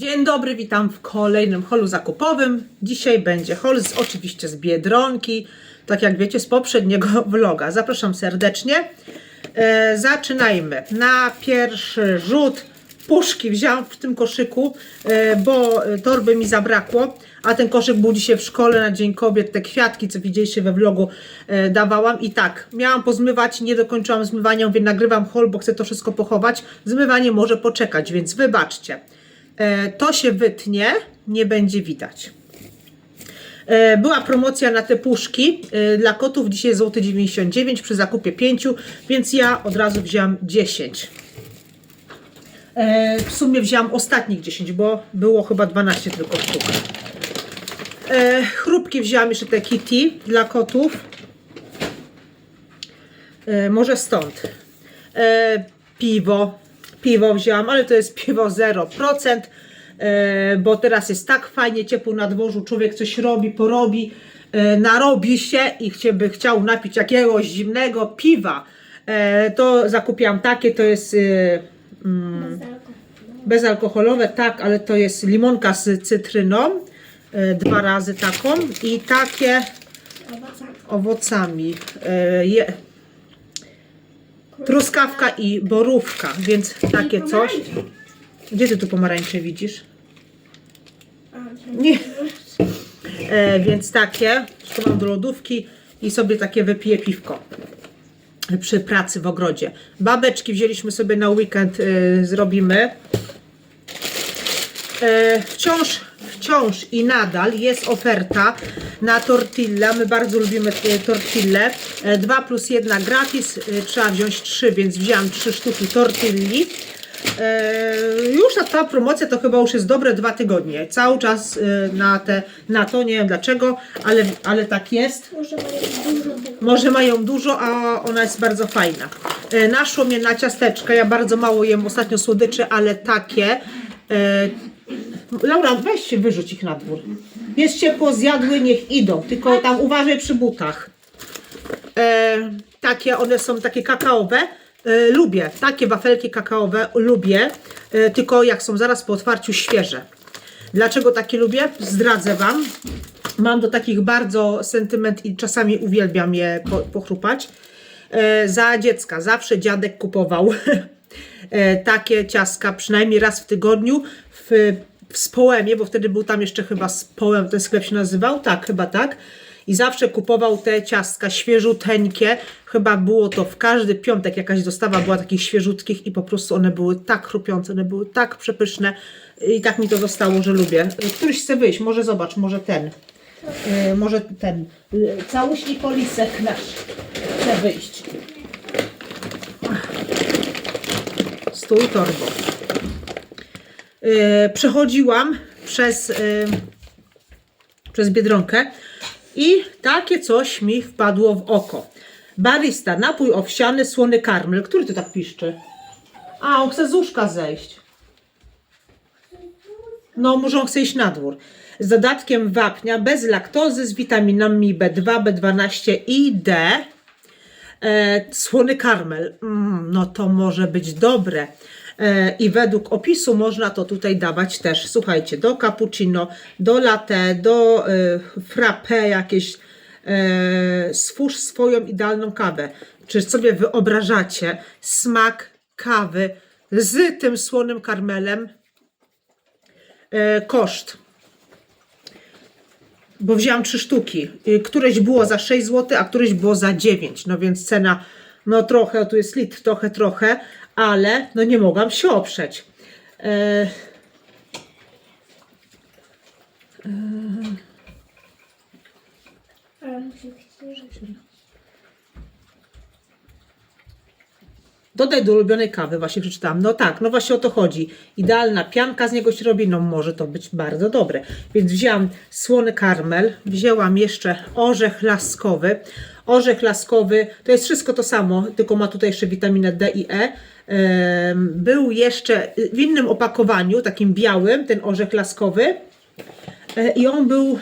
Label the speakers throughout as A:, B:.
A: Dzień dobry, witam w kolejnym holu zakupowym. Dzisiaj będzie hol z, oczywiście z Biedronki, tak jak wiecie z poprzedniego vloga. Zapraszam serdecznie. E, zaczynajmy. Na pierwszy rzut puszki wziąłam w tym koszyku, e, bo e, torby mi zabrakło, a ten koszyk był dzisiaj w szkole na Dzień Kobiet. Te kwiatki, co widzieliście we vlogu, e, dawałam i tak, miałam pozmywać, nie dokończyłam zmywania, mówię, nagrywam hol, bo chcę to wszystko pochować. Zmywanie może poczekać, więc wybaczcie. E, to się wytnie, nie będzie widać. E, Była promocja na te puszki e, dla kotów, dzisiaj złoty 99 przy zakupie 5, więc ja od razu wziąłam 10. E, W sumie wziąłam ostatnich 10, bo było chyba 12 tylko sztuk. Chrupki wziąłam jeszcze te kitty dla kotów. Może stąd. Piwo. Piwo wzięłam, ale to jest piwo 0%. E, bo teraz jest tak fajnie ciepło na dworzu, człowiek coś robi, porobi, e, narobi się i by chciał napić jakiegoś zimnego piwa. E, to zakupiłam takie, to jest mm, bezalkoholowe, tak, ale to jest limonka z cytryną, e, dwa razy taką i takie owocami. E, je, truskawka i borówka, więc takie coś. Gdzie ty tu pomarańcze widzisz? Nie. E, więc takie, schowam do lodówki i sobie takie wypiję piwko przy pracy w ogrodzie. Babeczki wzięliśmy sobie na weekend, e, zrobimy. E, wciąż, wciąż i nadal jest oferta na tortilla. My bardzo lubimy te tortille. 2 plus 1 gratis. E, trzeba wziąć 3, więc wziąłem 3 sztuki tortilli. E, już ta, ta promocja to chyba już jest dobre dwa tygodnie. Cały czas e, na, te, na to, nie wiem dlaczego, ale, ale tak jest.
B: Może mają dużo.
A: Może mają dużo, a ona jest bardzo fajna. E, Naszło mnie na ciasteczka. Ja bardzo mało jem ostatnio słodyczy, ale takie. E, Laura, weź się, wyrzuć ich na dwór. Jest ciepło, zjadły, niech idą. Tylko tam uważaj przy butach. E, takie, one są takie kakaowe. E, lubię, takie wafelki kakaowe lubię, e, tylko jak są zaraz po otwarciu świeże. Dlaczego takie lubię? Zdradzę Wam. Mam do takich bardzo sentyment i czasami uwielbiam je po, pochrupać. E, za dziecka zawsze dziadek kupował e, takie ciaska przynajmniej raz w tygodniu w, w Społemie, bo wtedy był tam jeszcze chyba Społem, ten sklep się nazywał, tak, chyba tak. I zawsze kupował te ciastka świeżuteńkie. Chyba było to w każdy piątek jakaś dostawa była takich świeżutkich i po prostu one były tak chrupiące, one były tak przepyszne i tak mi to zostało, że lubię. Któryś chce wyjść, może zobacz, może ten. Yy, może ten. Yy, całuśni polisek nasz chce wyjść. Stój torbo. Yy, przechodziłam przez, yy, przez Biedronkę i takie coś mi wpadło w oko. Barista, napój owsiany, słony karmel. Który ty tak piszczy? A, on chce z łóżka zejść. No, może on chce iść na dwór. Z dodatkiem wapnia, bez laktozy, z witaminami B2, B12 i D. E, słony karmel. Mm, no to może być dobre. I według opisu można to tutaj dawać też. Słuchajcie, do cappuccino, do latte, do e, frappe jakieś. E, stwórz swoją idealną kawę. Czy sobie wyobrażacie smak kawy z tym słonym karmelem? E, koszt bo wzięłam trzy sztuki. Któreś było za 6 zł, a któreś było za 9. No więc cena, no trochę, tu jest litr, trochę, trochę, ale no nie mogłam się oprzeć. E,
B: chcieć.
A: Dodaj do ulubionej kawy, właśnie przeczytałam. No tak, no właśnie o to chodzi. Idealna pianka z niego się robi, no może to być bardzo dobre. Więc wzięłam słony karmel, wzięłam jeszcze orzech laskowy. Orzech laskowy to jest wszystko to samo, tylko ma tutaj jeszcze witaminę D i E. Był jeszcze w innym opakowaniu, takim białym, ten orzech laskowy. E, I on był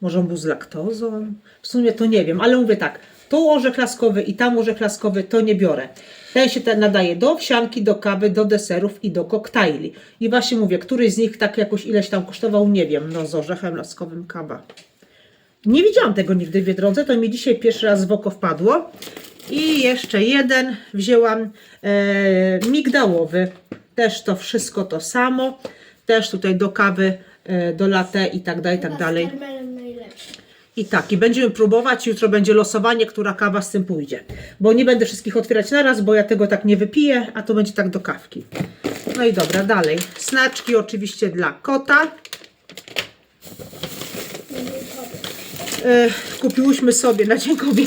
A: Może on był z laktozą? W sumie to nie wiem, ale mówię tak. tu orzech laskowy i tam orzech laskowy, to nie biorę. Ten się ten nadaje do owsianki, do kawy, do deserów i do koktajli. I właśnie mówię, któryś z nich tak jakoś ileś tam kosztował, nie wiem, no z orzechem laskowym kawa. Nie widziałam tego nigdy w Biedronce, to mi dzisiaj pierwszy raz w oko wpadło. I jeszcze jeden wzięłam e, migdałowy. Też to wszystko to samo. Też tutaj do kawy, e, do latte i tak dalej, i tak dalej. I tak, i będziemy próbować. Jutro będzie losowanie, która kawa z tym pójdzie. Bo nie będę wszystkich otwierać naraz, bo ja tego tak nie wypiję, a to będzie tak do kawki. No i dobra, dalej. Snaczki oczywiście dla kota. E, kupiłyśmy sobie na dziękowie.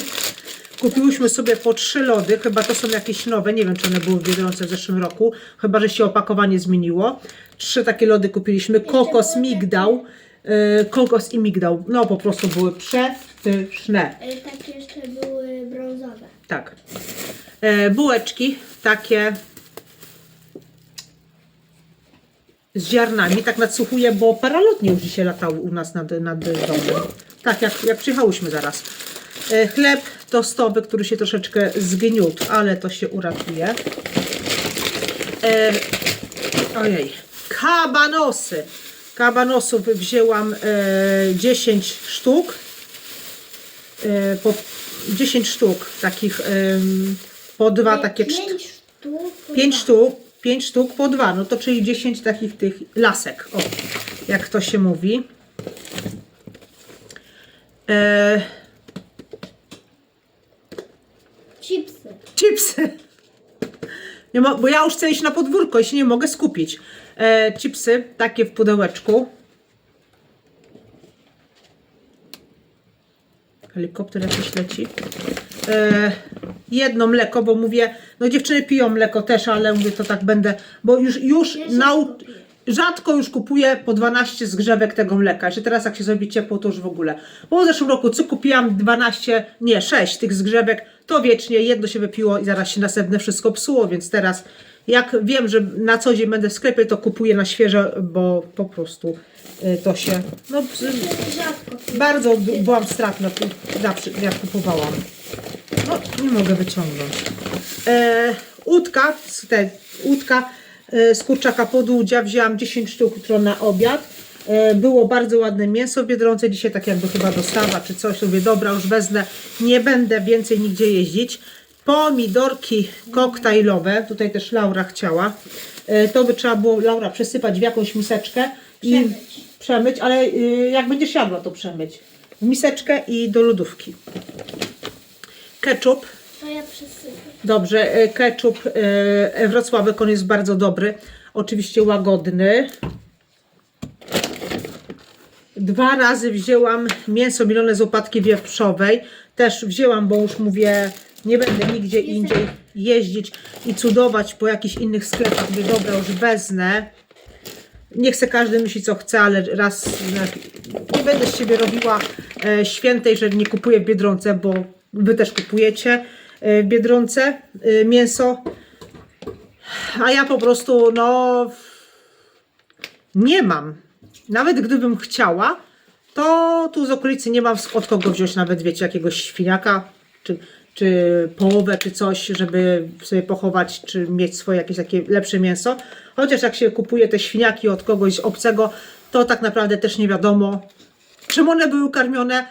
A: Kupiłyśmy sobie po trzy lody, chyba to są jakieś nowe, nie wiem czy one były w Biedronce w zeszłym roku, chyba że się opakowanie zmieniło. Trzy takie lody kupiliśmy, kokos, migdał, e, kokos i migdał, no po prostu były przepyszne.
B: E, Takie jeszcze były brązowe.
A: Tak. E, bułeczki takie z ziarnami, tak nadsłuchuję, bo paralotnie już dzisiaj latały u nas nad, nad domem. Tak, jak, jak przyjechałyśmy zaraz. E, chleb tostowy, który się troszeczkę zgniótł, ale to się uratuje. E, ojej. Kabanosy. Kabanosów wzięłam e, 10 sztuk. E, po 10 sztuk takich em, po dwa takie czt-
B: Pięć sztuk. po
A: 5
B: dwa.
A: sztuk, 5 sztuk po dwa, no to czyli 10 takich tych lasek, o, jak to się mówi. E,
B: Chipsy.
A: chipsy. Nie bo ja już chcę iść na podwórko i się nie mogę skupić. E, chipsy takie w pudełeczku. Helikopter jakiś leci. E, jedno mleko, bo mówię, no dziewczyny piją mleko też, ale mówię, to tak będę, bo już, już nau-. Rzadko już kupuję po 12 zgrzewek tego mleka. Jeszcze teraz jak się zrobi ciepło, to już w ogóle. Bo w zeszłym roku co kupiłam 12, nie 6 tych zgrzewek, to wiecznie jedno się wypiło i zaraz się następne wszystko psuło, więc teraz jak wiem, że na co dzień będę w sklepie, to kupuję na świeże, bo po prostu y, to się, no bardzo byłam stratna zawsze jak kupowałam. No, nie mogę wyciągnąć. E, łódka, te, łódka z kurczaka podłudzia, wzięłam 10 sztuk jutro na obiad. E, było bardzo ładne mięso w Biedronce, dzisiaj tak jakby chyba dostawa czy coś, mówię, dobra, już wezmę, nie będę więcej nigdzie jeździć. Pomidorki koktajlowe, tutaj też Laura chciała. E, to by trzeba było, Laura, przesypać w jakąś miseczkę i
B: Przemyć.
A: przemyć, ale y, jak będziesz jadła, to przemyć. W miseczkę i do lodówki. Ketchup.
B: To ja przesypię.
A: Dobrze, e, ketchup e, Wrocławek, on jest bardzo dobry. Oczywiście łagodny. Dwa razy wzięłam mięso milone z łopatki wieprzowej. Też wzięłam, bo już mówię, nie będę nigdzie indziej jeździć i cudować po jakichś innych sklepach. Mówię, dobra, już wezmę. Nie chcę każdy myśli co chce, ale raz nie będę z siebie robiła e, świętej, że nie kupuję w Biedronce, bo wy też kupujecie e, w Biedronce e, mięso. A ja po prostu no nie mam. Nawet gdybym chciała, to tu z okolicy nie mam od kogo wziąć nawet, wiecie, jakiegoś świniaka, czy, czy połowę, czy coś, żeby sobie pochować, czy mieć swoje jakieś takie lepsze mięso. Chociaż jak się kupuje te świniaki od kogoś obcego, to tak naprawdę też nie wiadomo, czym one były karmione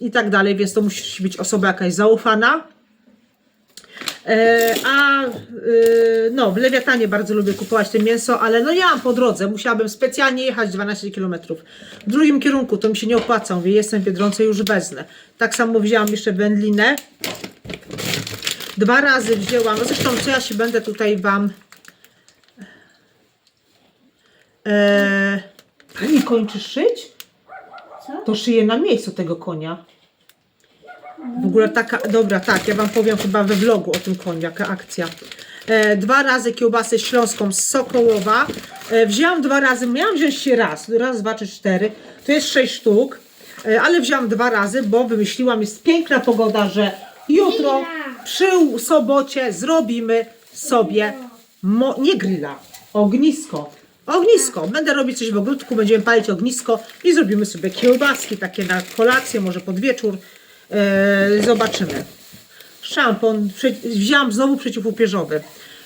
A: i tak dalej, więc to musi być osoba jakaś zaufana. E, a e, no, w Lewiatanie bardzo lubię kupować to mięso, ale no ja mam po drodze, musiałabym specjalnie jechać 12 km. W drugim kierunku to mi się nie opłaca, mówię, jestem w Biedronce, już wezmę. Tak samo wzięłam jeszcze wędlinę. Dwa razy wzięłam, no zresztą co ja się będę tutaj Wam... E, Pani kończysz szyć?
B: Co?
A: To szyję na miejscu tego konia. W ogóle taka, dobra, tak, ja Wam powiem chyba we vlogu o tym koniu, jaka akcja. E, dwa razy kiełbasę śląską z Sokołowa. E, wzięłam dwa razy, miałam wziąć raz, raz, dwa czy cztery. To jest sześć sztuk, e, ale wzięłam dwa razy, bo wymyśliłam, jest piękna pogoda, że jutro przy sobocie zrobimy sobie, mo, nie grilla, ognisko. Ognisko. Będę robić coś w ogródku, będziemy palić ognisko i zrobimy sobie kiełbaski takie na kolację, może pod wieczór. E, zobaczymy. Szampon. Wzięłam znowu przeciwupierzowy.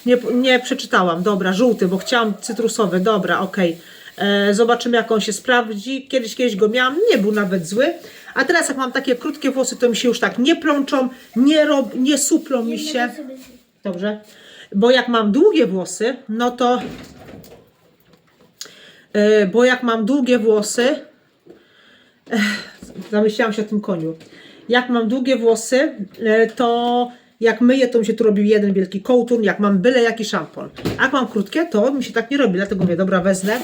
A: Nie, nie przeczytałam. Dobra, żółty, bo chciałam cytrusowy. Dobra, okej. E, Zobaczymy, jak on się sprawdzi. Kiedyś, kiedyś go miałam. Nie był nawet zły. A teraz, jak mam takie krótkie włosy, to mi się już tak nie plączą, nie, rob, nie suplą mi się. Dobrze. Bo jak mam długie włosy, no to. Yy, bo jak mam długie włosy. Ech, Zamyślałam się o tym koniu. Jak mam długie włosy, yy, to jak myję, to mi się tu robi jeden wielki kołtun. Jak mam byle jaki szampon. A jak mam krótkie, to mi się tak nie robi. Dlatego mówię, dobra, wezmę.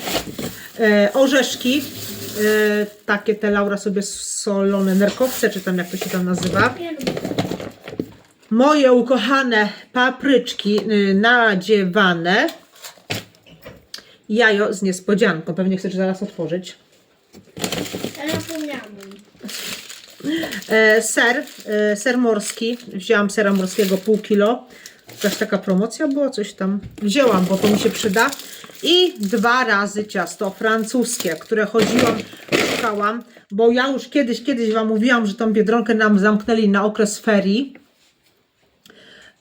A: Yy, orzeszki. Yy, takie te Laura sobie solone nerkowce, czy tam jak to się tam nazywa. Moje ukochane papryczki y, nadziewane. Jajo z niespodzianką. Pewnie chcesz zaraz otworzyć.
B: Ja zapomniałam.
A: E, ser, e, ser morski. Wzięłam sera morskiego pół kilo. Jakaś taka promocja była, coś tam wzięłam, bo to mi się przyda. I dwa razy ciasto francuskie, które chodziłam, szukałam, bo ja już kiedyś, kiedyś Wam mówiłam, że tą Biedronkę nam zamknęli na okres ferii.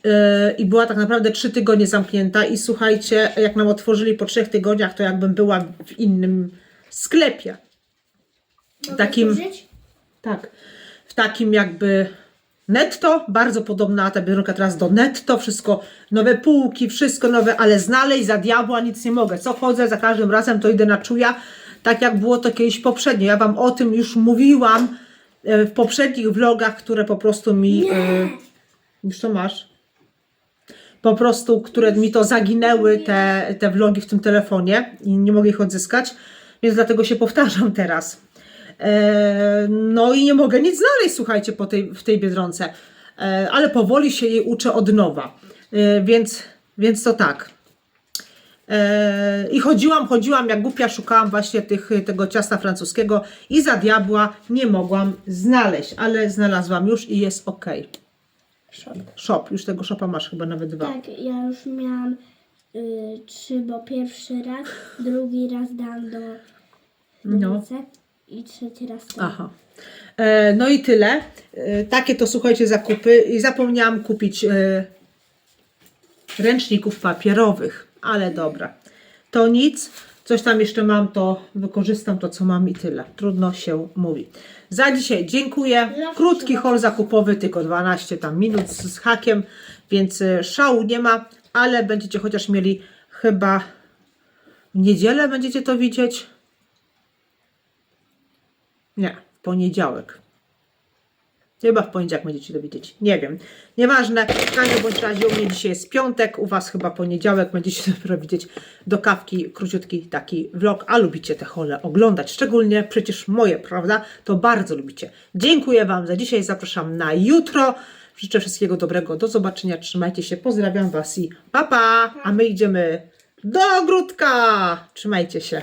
A: Yy, I była tak naprawdę trzy tygodnie zamknięta i słuchajcie, jak nam otworzyli po trzech tygodniach, to jakbym była w innym sklepie.
B: Mogę
A: Takim-
B: użyć?
A: Tak. W takim jakby netto, bardzo podobna ta biedronka teraz do netto, wszystko, nowe półki, wszystko nowe, ale znaleźć za diabła nic nie mogę. Co chodzę, za każdym razem to idę na czuja, tak jak było to kiedyś poprzednio. Ja Wam o tym już mówiłam e, w poprzednich vlogach, które po prostu mi... e, Już to masz? Po prostu, które mi to zaginęły, te, te vlogi w tym telefonie i nie mogę ich odzyskać, więc dlatego się powtarzam teraz. No i nie mogę nic znaleźć, słuchajcie, po tej, w tej Biedronce. Ale powoli się jej uczę od nowa. Więc, więc to tak. I chodziłam, chodziłam, jak głupia szukałam właśnie tych, tego ciasta francuskiego i za diabła nie mogłam znaleźć, ale znalazłam już i jest ok.
B: Szok.
A: Shop, już tego shopa masz chyba nawet dwa.
B: Tak, ja już miałam y, trzy, bo pierwszy raz, drugi raz dałam do, do
A: No.
B: no. I trzeci raz tam.
A: Aha. E, no i tyle. E, takie to słuchajcie zakupy. I zapomniałam kupić e, ręczników papierowych, ale dobra. To nic. Coś tam jeszcze mam, to wykorzystam to, co mam i tyle. Trudno się mówi. Za dzisiaj dziękuję. Krótki haul zakupowy, tylko 12 tam minut z, z hakiem, więc e, szału nie ma, ale będziecie chociaż mieli chyba w niedzielę będziecie to widzieć. Nie, w poniedziałek. Chyba w poniedziałek będziecie to widzieć. Nie wiem. Nieważne. W każdym bądź razie u mnie dzisiaj jest piątek, u Was chyba poniedziałek. Będziecie dopiero widzieć do kawki króciutki taki vlog. A lubicie te hole oglądać. Szczególnie przecież moje, prawda? To bardzo lubicie. Dziękuję Wam za dzisiaj. Zapraszam na jutro. Życzę wszystkiego dobrego. Do zobaczenia. Trzymajcie się. Pozdrawiam Was i pa pa. A my idziemy do ogródka. Trzymajcie się.